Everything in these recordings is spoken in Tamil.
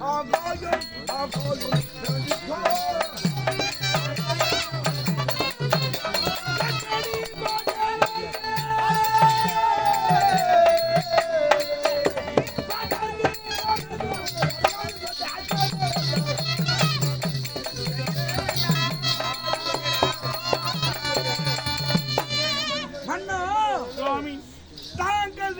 I'm all I'm all.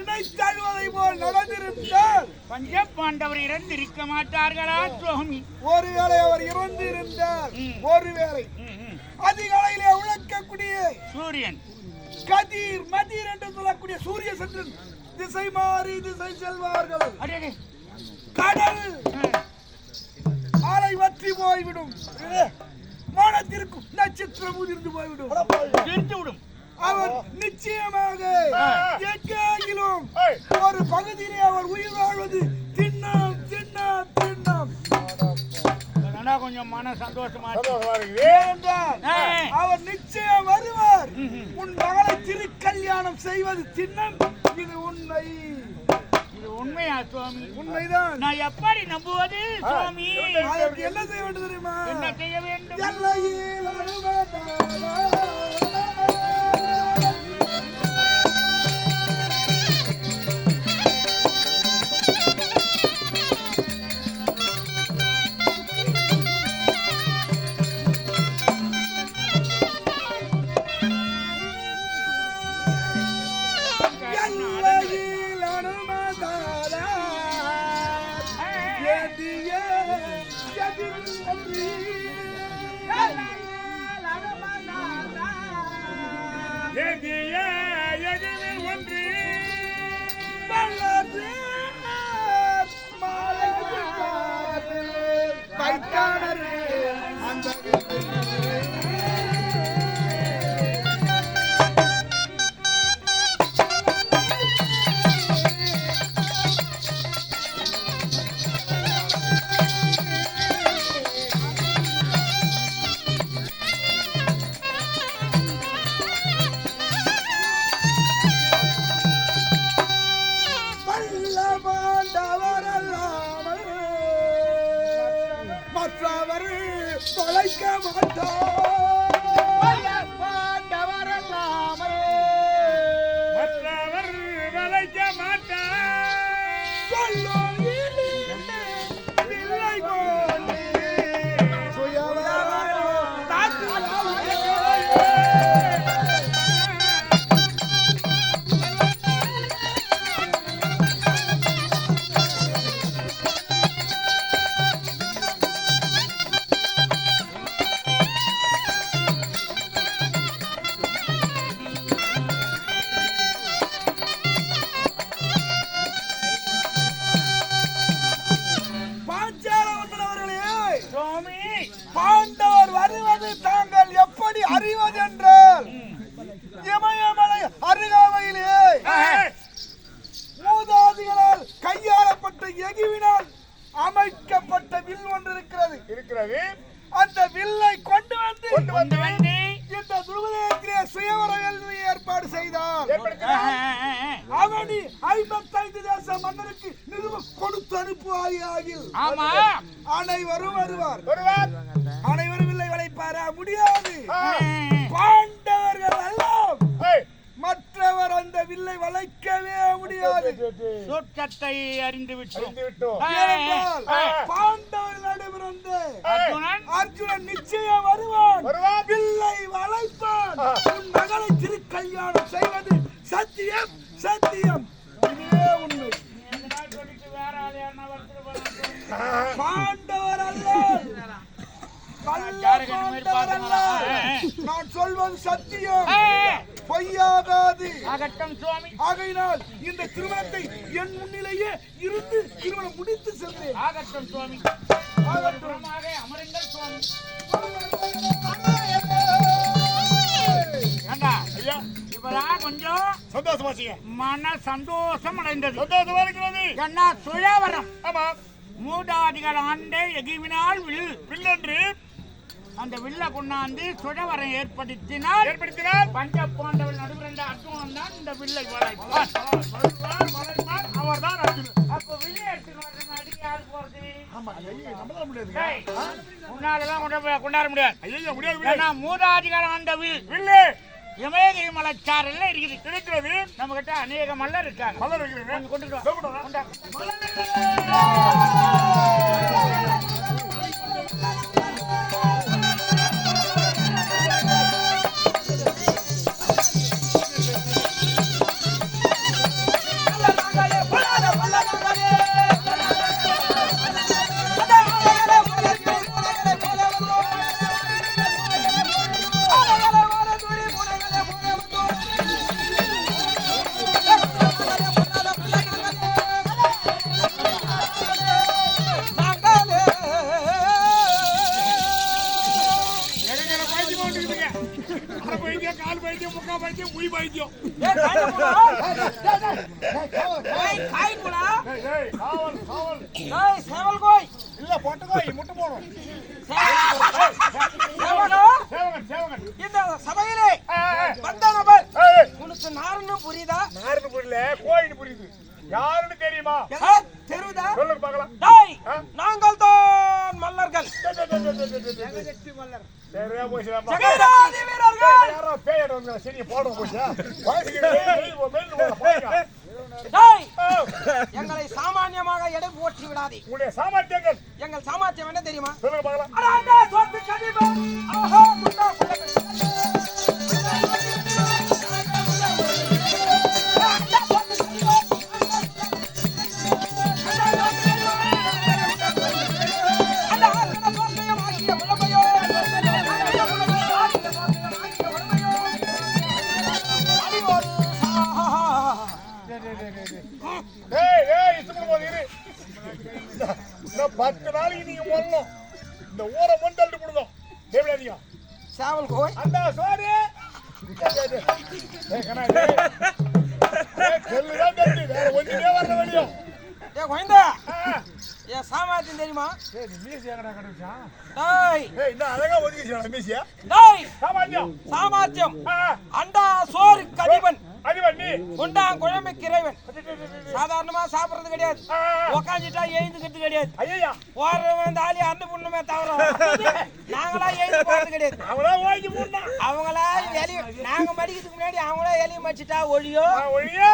நினைத்தழுவதை போல் நடந்திருந்தால் பஞ்ச பாண்டவர் இறந்திருக்க மாட்டார்களா? சுவாமி. ஒருவேளை அவர் ம். ஒருவேளை. அதிகாலையிலே உழைக்கக்கூடிய சூரியன். கதிர் மதிர் என்று சொல்லக்கூடிய சூரிய சந்திரன் திசை மாறி திசை செல்வார்கள். கடல் அலை வற்றி போய்விடும். வானத்திற்கும் நட்சத்திரம் உதிர்ந்து போய்விடும். விடும். அவர் நிச்சயமாக ஆ. எங்கேயிலும் ஒரு பகுதியிலே அவர் உயிர் வாழ்வது திண்ணம் திண்ணம் திண்ணம். கொஞ்சம் மன சந்தோஷமா. அவர் நிச்சயம் வருவார். உன் மகளை திருக்கல்யாணம் செய்வது திண்ணம். இது உண்மை. இது உண்மையா சுவாமி? உண்மைதான். நான் எப்படி நம்புவது சுவாமி? என்ன செய்ய வேண்டும் தெரியுமா? என்ன செய்ய வேண்டும்? கொண்டு வந்து இந்த துருவதேத்திலே சுயவர வேள்வி ஏற்பாடு செய்தார். அவனி ஐம்பத்தைந்து தேச மன்னருக்கு நிறுவ கொடுத்து அனுப்புவாயில் ஆமா. அனைவரும் வருவார். ஒருவர் அனைவரும் இல்லை வளைப்பாரா? முடியாது. பாண்டவர்கள் எல்லாம். மற்றவர் அந்த வில்லை வளைக்கவே முடியாது. சுற்றத்தை அறிந்து விட்டோம். பாண்டவர் நடுவிருந்து அர்ஜுனன்? நிச்சயம் வருவான். வில்லை வளைப்பான். உன் மகளை திருக்கல்யாணம் செய்வது சத்தியம் சத்தியம். இதுவே உண்மை. பாண்டவர் அல்ல. நான் சொல்வது சத்தியம். பொய்யாகாது. ஆகட்டும் சுவாமி. ஆகையினால் இந்த திருமணத்தை என் முன்னிலேயே இருந்து திருமணம் முடித்து சென்றேன் ஆகட்டும் சுவாமி. கொஞ்சம் சந்தோஷமா மன சந்தோஷம் அடைந்தது சந்தோஷமா இருக்கிறது. என்ன சுழவரம் ஆமா. மூதாதிகள் ஆண்டே எகிவினால் வில் பின்னொன்று அந்த வில்ல கொண்டாந்து சுழவரம் ஏற்படுத்தினால் ஏற்படுத்தினார் பஞ்ச பாண்டவர் நடுவிருந்த அர்ஜுனன் தான் இந்த வில்லை அவர்தான் அர்ஜுனன். அப்ப வில்லை அடிக்க யாரு போறது ஆமா ஐயோ நம்மளால கொண்ட- கொண்டாட முடியாது. ஐயோ முடியாது ஏன்னா மூதாதிகாரம் ஆண்ட வில் வில்லு. இமயகிரி மலைச்சாரல்ல இருக்குது. இருக்கிறது. நம்ம கிட்ட அநேக மல்லர் இருக்காங்க. மலர் இருக்கிறது. கொஞ்சம் கொண்டுட்டு வா. இதோ கொண்டு. காவல், காவல். இல்ல, பொட்டுக்கோய், முட்டை போடும். சேவகன், சேவகன். இந்த சபையிலே வந்த நபர். உனக்கு நாருன்னு புரியுதா யாருன்னு புரியல, கோயின்னு புரியுது. யாருன்னு தெரியுமா சரியா போச்சுடாப்பா. யாரோ சரி, போச்சா. எங்களை சாமானியமாக எடை போற்றி விடாதே உங்களுடைய சாமர்த்தியங்கள் எங்கள் சாமர்த்தியம் என்ன தெரியுமா சொல்லுங்க பார்க்கலாம் செல்லுதான் தெரியுது. வேற ஒண்ணுமே வரல வெளியே. ஏ கோயந்தா ஆ. என் சாமர்த்தியம் தெரியுமா ஏய், மீசி எங்கடா கண்டுபிடிச்சா? டேய் ஏய், இந்த அழகா மீசியா. டேய் ஆ, அண்டா சோறு கதிபன் கொண்டா குழம்புக்கு இறைவன் சாதாரணமா சாப்பிடுறது கிடையாது. உக்காந்துட்டா எழுந்துக்கிறது கிடையாது. போறவன் தாலி அண்ணு புண்ணுமே தவிர நாங்களா எழுந்து போறது கிடையாது. அவங்களா எலி நாங்க மடிக்கிறதுக்கு முன்னாடி அவங்களா எலிய மடிச்சிட்டா ஒழியோ.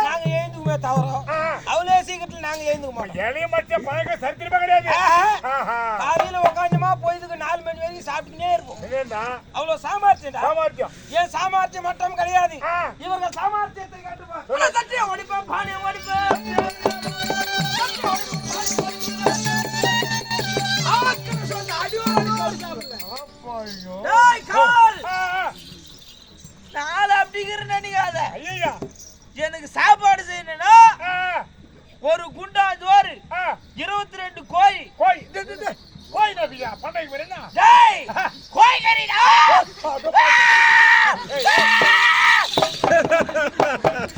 நாங்க எழுந்துக்குமே தவிர. அவ்வளோ சீக்கிரத்துல நாங்க எழுந்துக்க மாட்டோம். எளிய மச்ச பழக்க சரித்திரமே கிடையாது. காலையில உக்காந்தமா பொழுதுக்கு நாலு மணி வரைக்கும் சாப்பிட்டுக்கிட்டே இருப்போம். அவ்வளவு சாமர்த்தியம்டா. சாமர்த்தியம். ஏன் சாமர்த்தியம் மட்டும் கிடையாது. இவங்க சாமர்த்தியத்தை தட்டிய ஓடிப்பா பானை ஓடிப்பா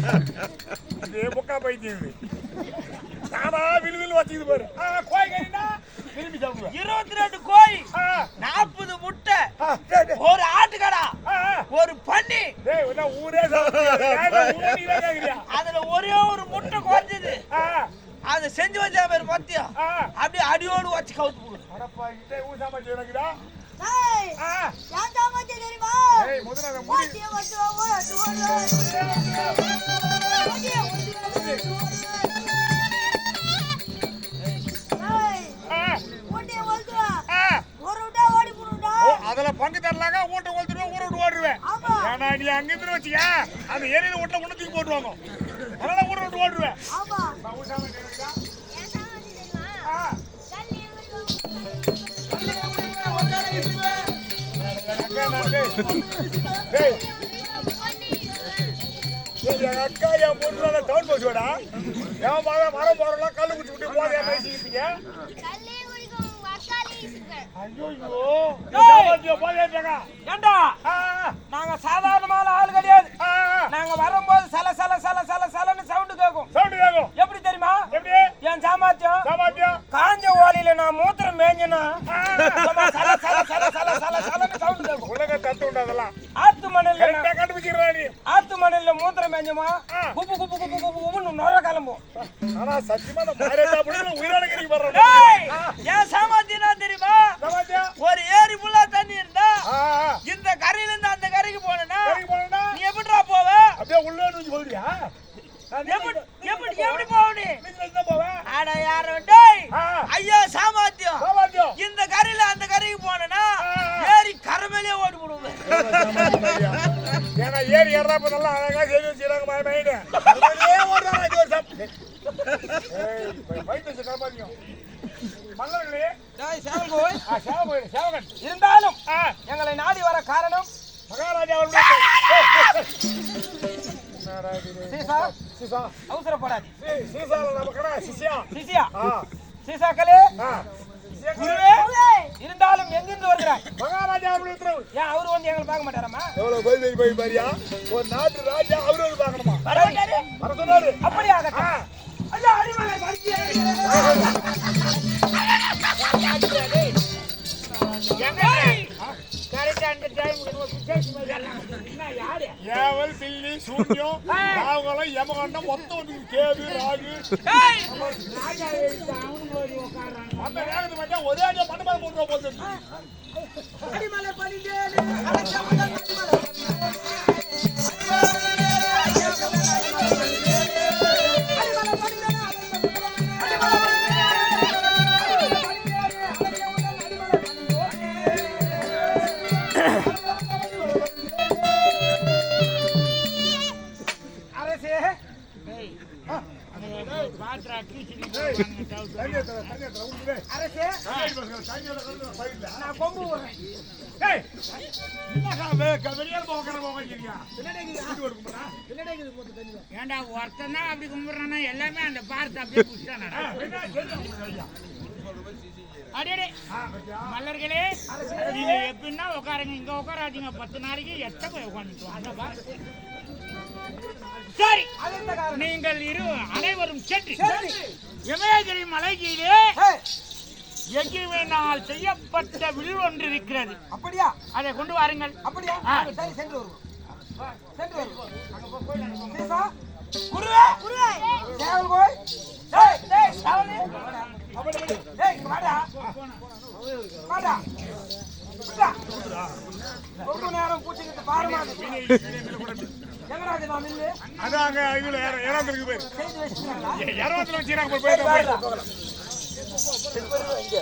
அதே முக்கா பைத்தியம் இது. நானா விழு விழு வச்சுக்குது பாரு கோய் கறினா விரும்பி சாப்பிடுவேன் இருபத்தி ரெண்டு ஆ, நாற்பது முட்டை. ஒரு ஆட்டுக்கடா. ஒரு பன்னி ஊரே? அதுல ஒரே ஒரு முட்டை குறைஞ்சது அதை செஞ்சு வச்சா பேர் மத்தியம் ஆ. அப்படியே அடியோடு வச்சு கவுத்து போடு அடப்பா, இதை சாமான் எனக்குதா? ஏய், ஏன் சாமான் தெரியுமா? டேய், முதல்ல அதை மூடி. ஓடு. ஓட்டிய ஓட்டு வா, ஓட்டு ஓடு. ஏய், ஓடி அதுல பங்கு தரலாங்க ஊட்ட கொளுத்துருவேன் ஊரை விட்டு ஓடுருவேன் ஆமா. ஏன்னா நீ அங்க இருந்து வச்சுக்க அந்த ஏரியில விட்ட உன்ன தூக்கி போட்டுருவாங்க அதனால ஊரை விட்டு ஓடுருவேன் அக்கா, அக்கா என் பொண்ணு டவுன் போச்சுடா என் மகன் மரம் போறலாம் விட்டு பேசிக்கிட்டீங்க ஐயோ ஏண்டா? நாங்க சாதா برا இப்ப நல்லா அழகா செய்து வச்சுக்கிறாங்க மாய மைண்டு ஒரு சாப்பிட்டு ஏய் வயிற்று வச்சு காப்பாத்தியும் மன்னர்களே டேய், சேவல் கோய். ஆ சேவகன். இருந்தாலும் எங்களை நாடி வர காரணம் மகாராஜா? சீசா! சீசா! அவசரப்படாது சிசியா சிசியா சீசாக்களே குருவே! மகாராஜா அவருடைய உத்தரவு. ஏன் அவரு வந்து எங்களை பார்க்க மாட்டாராமா எவ்வளவு போய் போய் பாரியா? ஒரு நாட்டு ராஜா அவரு வந்து பார்க்கணுமா? வர வர சொன்னாரு. அப்படி ஆகட்டும் ஐயா அடிமலை ஏவல் பில்லி சூன்யம் வந்து கேது ராகு. அந்த வேகத்தை பார்த்தா ஒரே அடியா போட்டு போகுது அடிமலை பணிந்தேனே. கொம்பு விடுறேன். ஏன்டா ஒருத்தன் தான் அப்படி கும்பிடுறானா எல்லாமே அந்த பார்த்து அப்படியே புடிச்சானடா அடே மல்லர்களே நீங்க எப்படின்னா உட்காருங்க இங்க உட்காராதீங்க பத்து நாளைக்கு எட்ட போய் உட்காந்துட்டு சரி நீங்கள் இரு அனைவரும் சென்று சரி. இமயகிரி மலையிலே ஏய், எங்குவினால் செய்யப்பட்ட வில் ஒன்று இருக்கிறது அப்படியா? அதை கொண்டு வாருங்கள். அப்படியா. சரி சென்று வருவோம். சென்று வருவோம். சீசா? குருவே! குருவே! சேவல் கோய் டேய் டேய் சேவலே! டேய் இங்க வாடா. வாடா. வாடா. ரொம்ப நேரம் கூட்டிக்கிட்டு பாருமா எங்கடா இது நான் நில்லு? அதாங்க இதுல ஏறாந்திருக்கு பேர். செய்து வச்சுக்கீங்களா ஏறாத்துல வச்சுக்கிறாங்க சரி, வாடா. போய் சரி, வருவோம் இங்க.